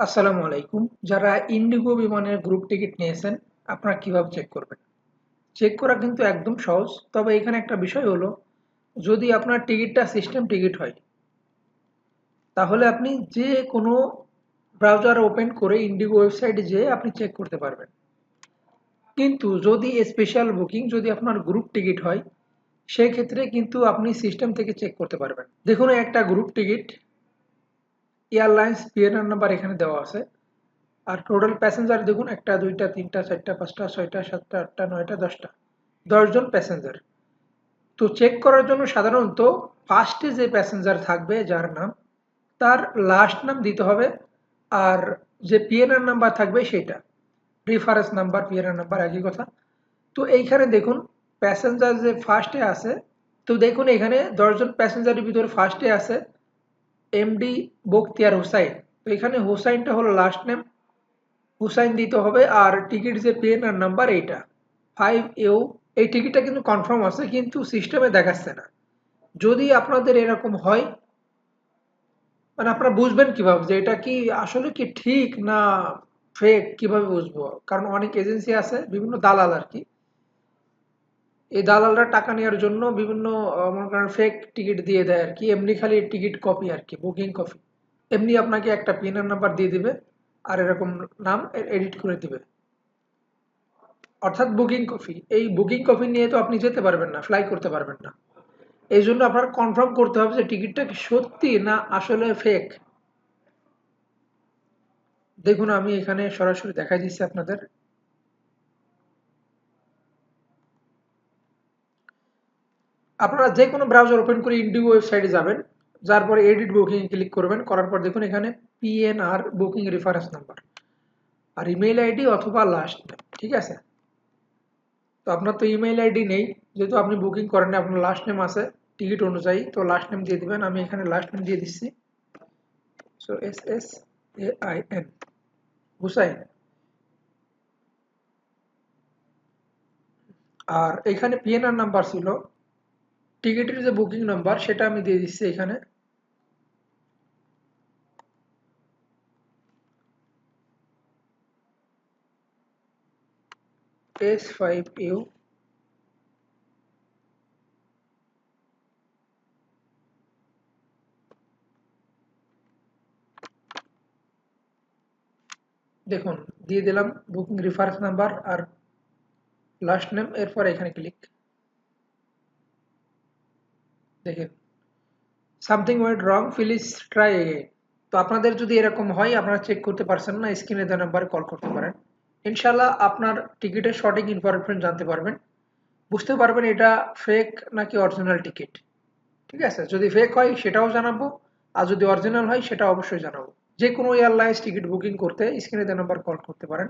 আসসালামু আলাইকুম। যারা ইন্ডিগো বিমানের গ্রুপ টিকিট নিয়েছেন, আপনারা কীভাবে চেক করবেন? চেক করা কিন্তু একদম সহজ, তবে এখানে একটা বিষয় হলো, যদি আপনার টিকিটটা সিস্টেম টিকিট হয়, তাহলে আপনি যে কোনো ব্রাউজার ওপেন করে ইন্ডিগো ওয়েবসাইটে যেয়ে আপনি চেক করতে পারবেন। কিন্তু যদি স্পেশাল বুকিং যদি আপনার গ্রুপ টিকিট হয় সেই ক্ষেত্রে কিন্তু আপনি সিস্টেম থেকে চেক করতে পারবেন। দেখুন একটা group ticket airlines PNR number এখানে দেওয়া আছে। আর টোটাল প্যাসেঞ্জার দেখুন, একটা, দুইটা, তিনটা, চারটা, পাঁচটা, ছয়টা, সাতটা, আটটা, নয়টা, দশটা। দশজন প্যাসেঞ্জার তো চেক করার জন্য সাধারণত ফার্স্টে যে প্যাসেঞ্জার থাকবে, যার নাম, তার লাস্ট নাম দিতে হবে। আর যে পিএনআর নাম্বার থাকবে, সেটা। রিফারেন্স নাম্বার পিএনআর নাম্বার একই কথা। তো এইখানে দেখুন প্যাসেঞ্জার যে ফার্স্টে আছে, তো দেখুন এখানে দশজন প্যাসেঞ্জারের ভিতরে ফার্স্টে আছে। এমডি বক্তিয়ার হুসাইন তো এখানে হুসাইনটা হলো লাস্ট নেম হুসাইন দিতে হবে আর টিকিট যে পেন আর নাম্বার এইটা। ফাইভ ইউ এই টিকিটটা কিন্তু কনফার্ম আছে, কিন্তু সিস্টেমে দেখাচ্ছে না। যদি আপনাদের এরকম হয় মানে আপনারা বুঝবেন কীভাবে যে এটা কি আসলে কি ঠিক না ফেক কীভাবে বুঝব? কারণ অনেক এজেন্সি আছে, বিভিন্ন দালাল আর কি। এই দালালরা টাকা নেওয়ার জন্য বিভিন্ন মনে করেন ফেক টিকিট দিয়ে দেয় আর কি। এমনি খালি টিকিট কপি আর কি বুকিং কপি এমনি আপনাকে একটা পিনার নাম্বার দিয়ে দিবে, আর এরকম নাম এডিট করে দিবে। অর্থাৎ বুকিং কপি এই বুকিং কপি নিয়ে তো আপনি যেতে পারবেন না ফ্লাই করতে পারবেন না। এই জন্য আপনার কনফার্ম করতে হবে যে টিকিটটা কি সত্যি না আসলে ফেক দেখুন, আমি এখানে সরাসরি দেখাই দিচ্ছি আপনাদের। আপনারা যে কোনো ব্রাউজার ওপেন করে ইন্ডিগো ওয়েবসাইটে যাবেন, যার পরে এডিট বুকিং ক্লিক করবেন, করার পর দেখুন এখানে পিএনআর বুকিং রেফারেন্স নাম্বার আর ইমেইল আইডি অথবা লাস্ট ঠিক আছে? তো আপনার তো ইমেইল আইডি নেই, যেহেতু আপনি বুকিং করেন আপনার লাস্ট নেম আছে টিকিট অনুযায়ী, তো লাস্ট নেম দিয়ে দিবেন, আমি এখানে লাস্ট নেম দিয়ে দিচ্ছি। So S S A I N Hussain. আর এখানে পিএনআর নাম্বার ছিল টিকিটের যে বুকিং নাম্বার সেটা আমি দিয়ে দিচ্ছি এখানে এস ফাইভ ইউ দেখুন দিয়ে দিলাম বুকিং রেফারেন্স নাম্বার আর লাস্ট নেম এরপর এখানে ক্লিক দেখেন something went wrong please try again তো আপনাদের যদি এরকম হয়, আপনারা চেক করতে পারছেন না স্ক্রিনে দেওয়া নাম্বারে কল করতে পারেন। ইনশাল্লাহ আপনার টিকিটের সঠিক ইনফরমেশন জানতে পারবেন। বুঝতে পারবেন এটা ফেক নাকি অরিজিনাল টিকিট ঠিক আছে? যদি ফেক হয়, সেটাও জানাব। আর যদি অরিজিনাল হয়, সেটা অবশ্যই জানাব। যে কোনো এয়ারলাইন্স টিকিট বুকিং করতে স্ক্রিনে দেওয়া নাম্বার কল করতে পারেন।